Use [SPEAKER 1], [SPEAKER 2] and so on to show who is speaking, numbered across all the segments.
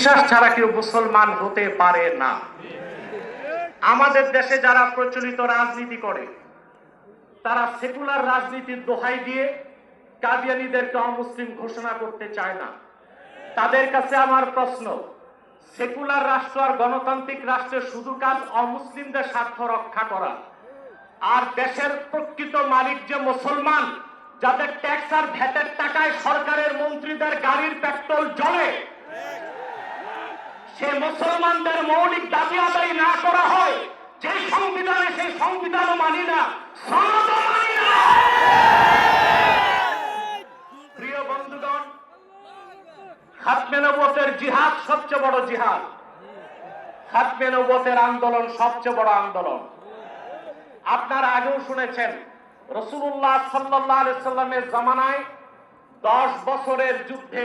[SPEAKER 1] বিশ্বাস ছাড়া কেউ মুসলমান হতে পারে না। আমাদের দেশে যারা প্রচলিত রাজনীতি করে, তারা সেকুলার রাজনীতির দোহাই দিয়ে কাদিয়ানিদেরকে অমুসলিম ঘোষণা করতে চায় না। তাদের কাছে আমার প্রশ্ন, সেকুলার রাষ্ট্র আর গণতান্ত্রিক রাষ্ট্রের শুধু কাজ অমুসলিমদের স্বার্থ রক্ষা করা। আর দেশের প্রকৃত মালিক যে মুসলমান, যাদের ট্যাক্স আর ভ্যাটের টাকায় সরকারের মন্ত্রীদের সে মুসলমানদের মৌলিক দাবি আদায় না করা হয়, যে সংবিধানে সেই সংবিধানও মানি না প্রিয় জিহাদ সবচেয়ে বড় জিহাদ। খাতমে নবতের আন্দোলন সবচেয়ে বড় আন্দোলন। আপনারা আগেও শুনেছেন রসুল্লাহ সাল্লাহ সাল্লামের জামানায় দশ বছরের যুদ্ধে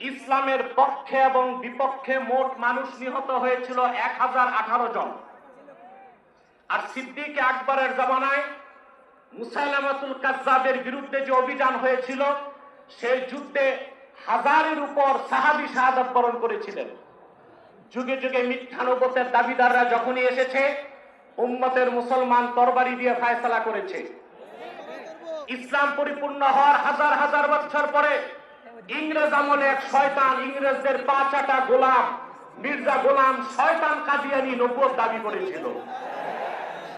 [SPEAKER 1] ইসলামের পক্ষে এবং বিপক্ষে মোট মানুষ নিহত হয়েছিল এক হাজার আঠারো জন। আর সিদ্দিক আকবরের জামানায় মুসাইলামাতুল কাজ্জাবের বিরুদ্ধে যে অভিযান হয়েছিল, সেই যুদ্ধে হাজারের উপর সাহাবি শাহাদাত বরণ করেছিলেন। যুগে যুগে মিথ্যানুবতের দাবিদাররা যখনই এসেছে, উম্মতের মুসলমান তরবারি দিয়ে ফায়সালা করেছে। ইসলাম পরিপূর্ণ হওয়ার হাজার হাজার বছর পরে ইংরেজ আমলে এক শয়তান, ইংরেজদের পাঁচাটা গোলাম, মির্জা গোলাম শয়তান কাদিয়ানি নব্বত দাবি করেছিল।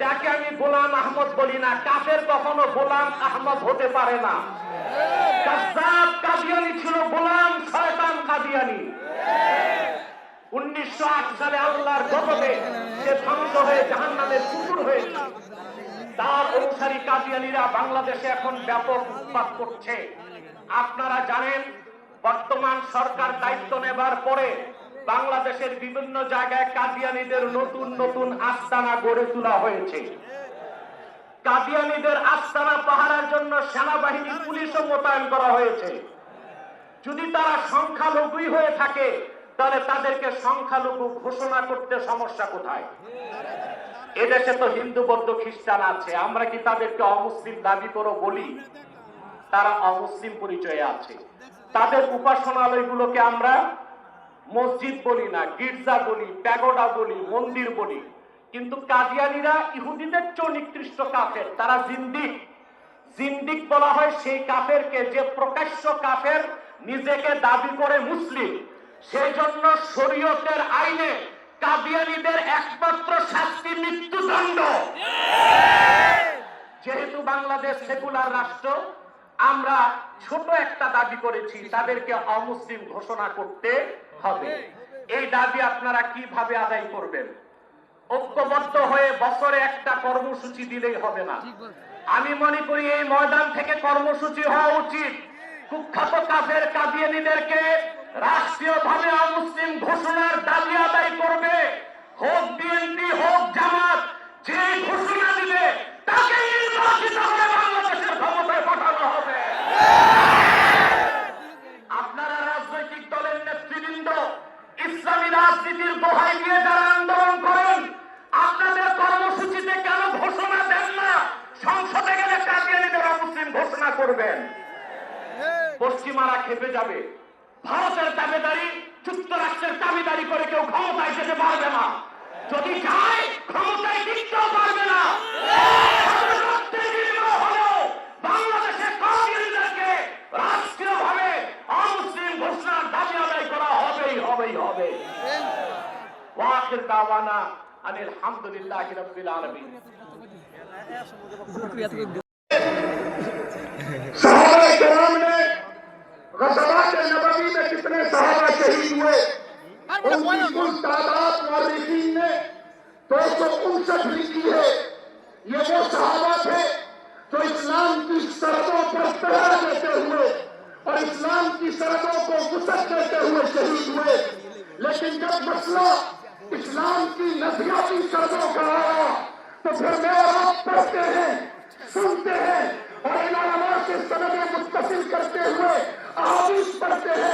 [SPEAKER 1] তাকে আমি গোলাম আহমদ বলি না, কাফের কখনো গোলাম আহমদ হতে পারে না। কাদিয়ানি ছিল গোলাম, শয়তান কাদিয়ানি উনিশশো আট সালে আল্লাহর গজবে সে ধ্বংস হয়ে জাহান কুকুর তার অনুসারী কাদিয়ানিরা বাংলাদেশে এখন ব্যাপক উৎপাত করছে। আপনারা জানেন, বর্তমান সরকার দায়িত্ব নেবার পরে বাংলাদেশের বিভিন্ন জায়গায় কাদিয়ানিদের নতুন নতুন আস্তানা গড়ে তোলা হয়েছে। কাদিয়ানিদের আস্তানা পাহারার জন্য সেনাবাহিনী পুলিশও মোতায়েন করা হয়েছে। যদি তারা সংখ্যালঘুই হয়ে থাকে, তাহলে তাদেরকে সংখ্যালঘু ঘোষণা করতে সমস্যা কোথায়? এদেশে তো হিন্দু, বৌদ্ধ, খ্রিস্টান আছে। আমরা কি তাদেরকে অমুসলিম দাবি করো বলি? তারা অমুসলিম পরিচয়ে আছে। তাদের উপাসনালয়গুলোকে আমরা মসজিদ বলি না, গির্জা বলি, প্যাগোডা বলি, মন্দির বলি। কিন্তু কাদিয়ানিরা ইহুদিদের চেয়ে নিকৃষ্ট কাফের, তারা জিন্দিক। জিন্দিক বলা হয় সেই কাফেরকে যে প্রকাশ্য কাফের নিজেকে দাবি করে মুসলিম। সেই জন্য শরীয়তের আইনে কাদিয়ানিদের একমাত্র শাস্তি মৃত্যুদণ্ড। যেহেতু বাংলাদেশ সেকুলার রাষ্ট্র আমরা ছোট একটা দাবি করেছি, তাদেরকে অমুসলিম ঘোষণা করতে হবে। এই দাবি আপনারা কীভাবে আদায় করবেন? ঐক্যবদ্ধ হয়ে বছরে একটা কর্মসূচি দিলেই হবে না। আমি মনে করি এই ময়দান থেকে কর্মসূচি হওয়া উচিত। কুখ্যাত কাফের কাদিয়ানিদেরকে রাষ্ট্রীয়ভাবে অমুসলিম ঘোষণার দাবি আদায় করবে। হোক বিএনপি, হোক জামাত যে ঘোষণা দিবে তাকে নির্বাচিত করে বাংলাদেশের ক্ষমতায় পাঠানো হবে আপনারা রাজনৈতিক দলের নেতৃবৃন্দ ইসলামী রাজনীতির দোহাই দিয়ে যারা আন্দোলন করেন, আপনাদের কর্মসূচিতে কেন ঘোষণা দেন না? সংসদে গেলে কাদিয়ানিদের অমুসলিম ঘোষণা করবেন। পশ্চিমারা খেপে যাবে। ভারতের দাবিদারি, যুক্তরাষ্ট্রের দাবিদারি করে কেউ ক্ষমতায় যেতে পারবে ওয়াখির দাওয়ানা আনিল হামদুলিল্লাহি রাব্বিল আলামিন
[SPEAKER 2] सहाबा कराम ने गजवात नबवी में कितने सहाबा शहीद हुए उनकी कुल तादाद मौलिकीन ने दो सौ उनसठ लिखी है ये वो सहाबा थे जो इस्लाम की सरहदों पर पहरा देते हुए और इस्लाम की सरहदों को गुसत देते हुए शहीद हुए लेकिन जब मसला इस्लाम की नसियाती कर दो करारा तो फिर मैं आप पढ़ते हैं, सुनते हैं और उलमा के सनद मुत्तसिल करते हुए आदिश पढ़ते हैं।